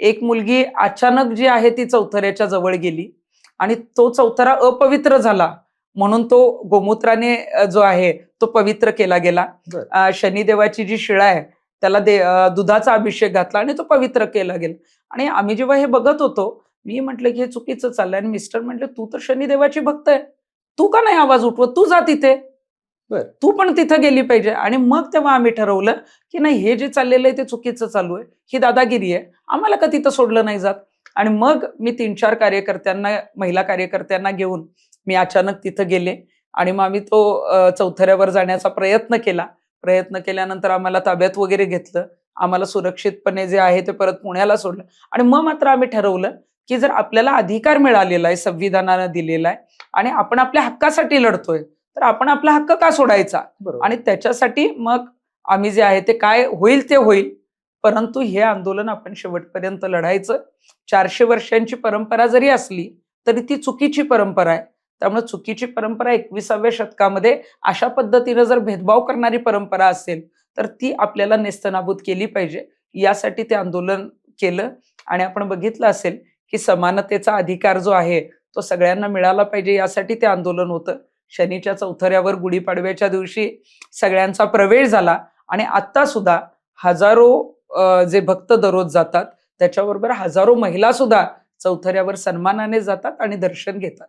एक मुलगी अचानक जी आहे ती चौथऱ्याच्या जवळ गेली आणि तो चौथरा अपवित्र झाला. म्हणून तो गोमूत्राने जो आहे तो पवित्र केला गेला. शनिदेवाची जी शिळा आहे त्याला दे दुधाचा अभिषेक घातला आणि तो पवित्र केला गेला. आणि आम्ही जेव्हा हे बघत होतो मी म्हटलं की हे चुकीचं चाललंय. आणि मिस्टर म्हटले तू तर शनिदेवाची भक्त आहे. तू का नाही आवाज उठवत? तू जा तिथे. तू पण तिथं गेली पाहिजे. आणि मग तेव्हा आम्ही ठरवलं की नाही हे जे चाललेलं आहे ते चुकीचं चालू आहे. ही दादागिरी आहे. आम्हाला का तिथं सोडलं नाही जात? आणि मग मी तीन चार कार्यकर्त्यांना महिला कार्यकर्त्यांना घेऊन मी अचानक तिथं गेले. आणि मग आम्ही तो चौथऱ्यावर जाण्याचा प्रयत्न केला. प्रयत्न केल्यानंतर आम्हाला ताब्यात वगैरे घेतलं. आम्हाला सुरक्षितपणे जे आहे ते परत पुण्याला सोडलं. आणि मग मात्र आम्ही ठरवलं की जर आपल्याला अधिकार मिळालेला आहे संविधानानं दिलेला आहे आणि आपण आपल्या हक्कासाठी लढतोय तर आपण आपला हक्क का सोडायचा? आणि त्याच्यासाठी मग आम्ही जे आहे ते काय होईल ते होईल. परंतु हे आंदोलन आपण शेवटपर्यंत लढायचं. चारशे वर्षांची परंपरा जरी असली तरी ती चुकीची परंपरा आहे. त्यामुळे चुकीची परंपरा एकविसाव्या शतकामध्ये अशा पद्धतीनं जर भेदभाव करणारी परंपरा असेल तर ती आपल्याला नेस्तनाबूत केली पाहिजे. यासाठी ते आंदोलन केलं. आणि आपण बघितलं असेल की समानतेचा अधिकार जो आहे तो सगळ्यांना मिळाला पाहिजे. यासाठी ते आंदोलन होतं. शनीच्या चौथऱ्यावर गुढीपाडव्याच्या दिवशी सगळ्यांचा प्रवेश झाला आणि आता सुद्धा हजारो जे भक्त दररोज जातात त्याच्याबरोबर हजारो महिला सुद्धा चौथऱ्यावर सन्मानाने जातात आणि दर्शन घेतात.